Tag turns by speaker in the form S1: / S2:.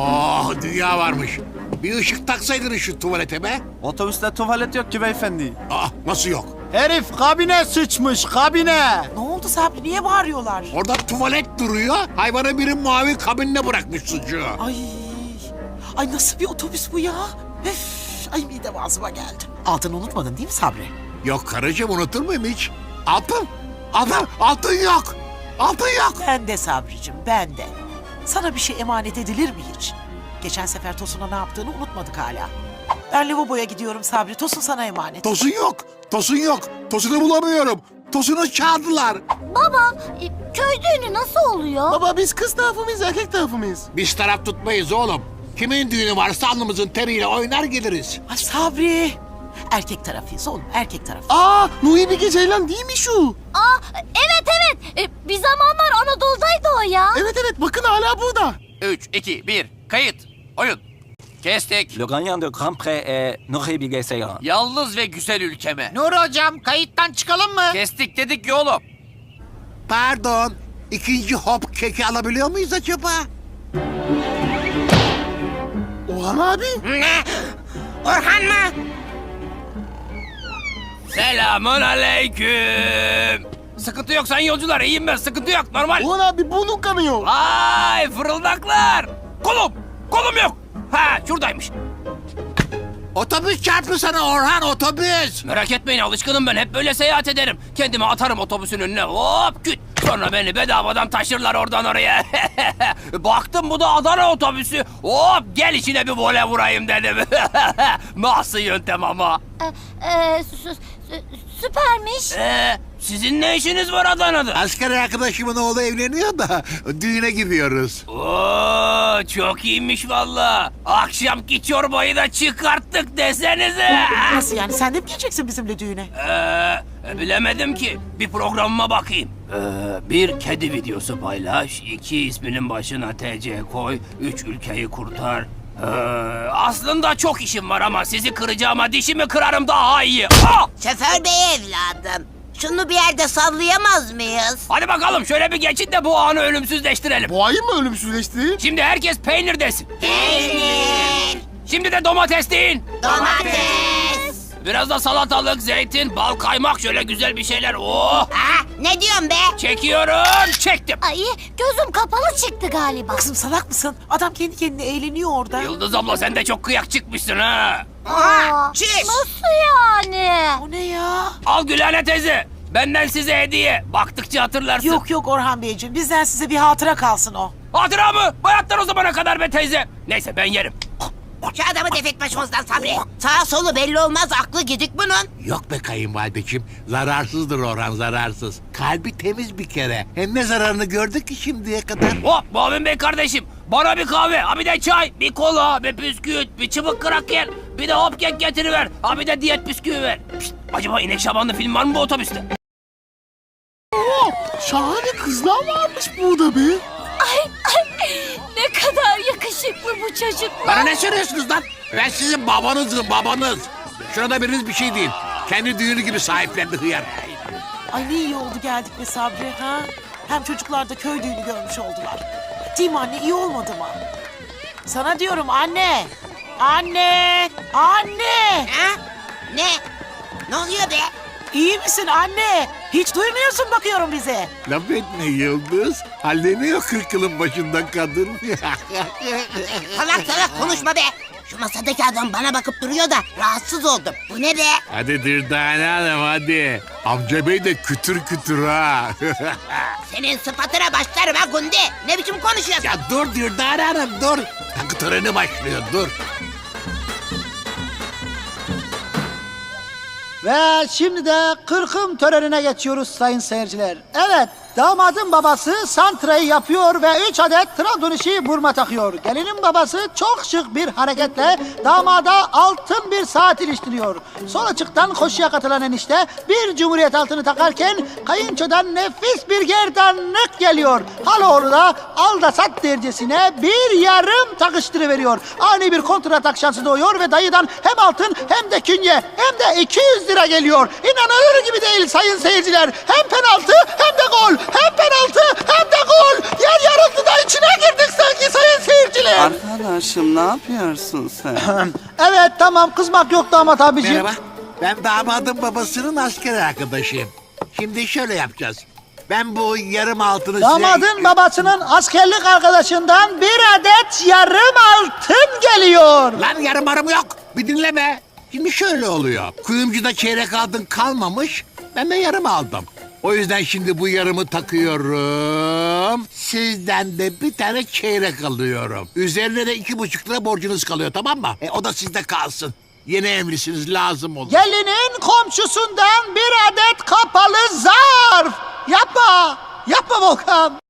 S1: Oh dünya varmış. Bir ışık taksaydın şu tuvalete be.
S2: Otobüste tuvalet yok ki beyefendi.
S1: Ah nasıl yok?
S3: Herif kabine sıçmış kabine.
S4: Ne oldu Sabri? Niye bağırıyorlar?
S1: Orada tuvalet duruyor. Hayvanı biri mavi kabinine bırakmış sucuğu.
S4: Ay, ay nasıl bir otobüs bu ya? Üf, ay midem ağzıma geldi. Altını unutmadın değil mi Sabri?
S1: Yok karıcığım unutur muyum hiç? Altın. Altın. Altın yok. Altın yok.
S4: Ben de Sabricim, ben de. Sana bir şey emanet edilir mi hiç? Geçen sefer Tosun'a ne yaptığını unutmadık hala. Ben lavaboya gidiyorum Sabri. Tosun sana emanet.
S1: Tosun yok. Tosun yok. Tosunu bulamıyorum. Tosunu çağırdılar.
S5: Baba, e, köy düğünü nasıl oluyor?
S3: Baba biz kız tarafı mıyız erkek tarafı mıyız?
S1: Biz taraf tutmayız oğlum. Kimin düğünü varsa alnımızın teriyle oynar geliriz.
S4: Ay Sabri. Erkek tarafıyız oğlum, erkek tarafı.
S3: Aa Nuri Bilge Ceylan değil mi şu?
S5: Aa, evet evet. E, bir zamanlar Anadolu'daydı o ya.
S3: Evet evet bakın hala burada.
S6: 3, 2, 1, kayıt, oyun. Kestik.
S2: Le gagnant de Grand Prix est Nuri Bilge Ceylan.
S6: Yalnız ve güzel ülkeme.
S7: Nuri hocam kayıttan çıkalım mı?
S6: Kestik dedik ki oğlum.
S1: Pardon. ikinci hop keki alabiliyor muyuz acaba?
S3: Orhan abi.
S7: Orhan mı?
S6: Selamun aleyküm. Sıkıntı yok sayın yolcular iyiyim ben sıkıntı yok normal.
S3: Orhan abi burnun kanıyor.
S6: Ay fırıldaklar. Kolum kolum yok. Ha şuradaymış.
S1: Otobüs çarptı sana Orhan otobüs.
S6: Merak etmeyin alışkınım ben hep böyle seyahat ederim. Kendimi atarım otobüsün önüne hop küt. Sonra beni bedavadan taşırlar oradan oraya. Baktım bu da Adana otobüsü. Hop gel içine bir vole vurayım dedim. Nasıl yöntem ama?
S5: E, e, sü- sü- sü- süpermiş.
S6: Ee, sizin ne işiniz var Adana'da?
S1: Asker arkadaşımın oğlu evleniyor da düğüne gidiyoruz.
S6: Oo, çok iyiymiş valla. Akşamki çorbayı da çıkarttık desenize.
S4: Nasıl yani? Sen de mi geleceksin bizimle düğüne?
S6: Ee, bilemedim ki. Bir programıma bakayım. Ee, bir kedi videosu paylaş. iki isminin başına TC koy. Üç ülkeyi kurtar. Ee, aslında çok işim var ama sizi kıracağıma dişimi kırarım daha iyi. Ah!
S8: Şoför bey evladım. Şunu bir yerde sallayamaz mıyız?
S6: Hadi bakalım şöyle bir geçin de bu anı ölümsüzleştirelim.
S3: Boğayı mı ölümsüzleşti?
S6: Şimdi herkes peynir desin.
S8: Peynir,
S6: Şimdi de domates deyin.
S8: domates.
S6: Biraz da salatalık, zeytin, bal, kaymak şöyle güzel bir şeyler. Oh!
S8: Ha, ne diyorsun be?
S6: Çekiyorum, çektim.
S5: Ay gözüm kapalı çıktı galiba.
S4: Kızım salak mısın? Adam kendi kendine eğleniyor orada.
S6: Yıldız abla sen de çok kıyak çıkmışsın ha.
S5: Aa. Nasıl yani?
S4: O ne ya?
S6: Al Gülhane teyze. Benden size hediye. Baktıkça hatırlarsın.
S4: Yok yok Orhan Beyciğim. Bizden size bir hatıra kalsın o.
S6: Hatıra mı? Bayatlar o zamana kadar be teyze. Neyse ben yerim.
S8: Şu adamı defet başımızdan Sabri. Sağ solu belli olmaz aklı gidik bunun.
S1: Yok be kayınvalideciğim. Zararsızdır Orhan zararsız. Kalbi temiz bir kere. Hem ne zararını gördük ki şimdiye kadar.
S6: Hop Muavin Bey kardeşim. Bana bir kahve, ha bir de çay, bir kola, bir bisküvit, bir çubuk kraker, bir de hop kek getiriver. Ha bir de diyet bisküvi ver. Pişt, acaba İnek Şabanlı film var mı bu otobüste?
S3: Şahane kızlar varmış burada be.
S5: Ne kadar yakışıklı bu çocuk.
S1: Bana ne söylüyorsunuz lan? Ben sizin babanızım babanız. Şurada biriniz bir şey değil. Kendi düğünü gibi sahiplendi hıyar.
S4: Ay ne iyi oldu geldik be Sabri ha? Hem çocuklar da köy düğünü görmüş oldular. Değil mi anne? iyi olmadı mı? Sana diyorum anne. Anne. Anne.
S8: Ha? Ne? Ne oluyor be?
S4: İyi misin anne? Hiç duymuyorsun bakıyorum bize.
S1: Laf etme Yıldız. Halleniyor kırk yılın başından kadın.
S8: Salak salak konuşma be. Şu masadaki adam bana bakıp duruyor da rahatsız oldum. Bu ne be?
S1: hadi Dürdane Hanım hadi. Amca bey de kütür kütür ha.
S8: Senin sıfatına başlarım ha Gundi. Ne biçim konuşuyorsun?
S1: ya dur Dürdane Hanım dur. Takı töreni başlıyor dur.
S9: Ve şimdi de kırkım törenine geçiyoruz sayın seyirciler. Evet, damadın babası santrayı yapıyor ve 3 adet Trabzon işi burma takıyor. Gelinin babası çok şık bir hareketle damada altın bir saat iliştiriyor. Sol açıktan koşuya katılan enişte bir cumhuriyet altını takarken kayınçodan nefis bir gerdanlık geliyor. Haloğlu da al da sat dercesine bir yarım takıştırıveriyor. Ani bir kontratak şansı doğuyor ve dayıdan hem altın hem de künye hem de 200 lira geliyor. İnanılır gibi değil sayın seyirciler. Hem penaltı hem de gol. Hem penaltı hem de gol. Yer yarıldı da içine girdik sanki sayın seyirciler.
S2: Arkadaş Yavaşım ne yapıyorsun sen?
S9: Evet tamam kızmak yok damat abicim.
S1: Merhaba. Ben damadın babasının asker arkadaşıyım. Şimdi şöyle yapacağız. Ben bu yarım altını
S9: Damadın
S1: size...
S9: babasının askerlik arkadaşından bir adet yarım altın geliyor.
S1: Lan yarım arım yok. Bir dinleme. Şimdi şöyle oluyor. Kuyumcuda çeyrek altın kalmamış. Ben de yarım aldım. O yüzden şimdi bu yarımı takıyorum. Sizden de bir tane çeyrek alıyorum. Üzerine de iki buçuk lira borcunuz kalıyor tamam mı? E, o da sizde kalsın. Yeni evlisiniz lazım olur.
S9: Gelinin komşusundan bir adet kapalı zarf. Yapma. Yapma Volkan.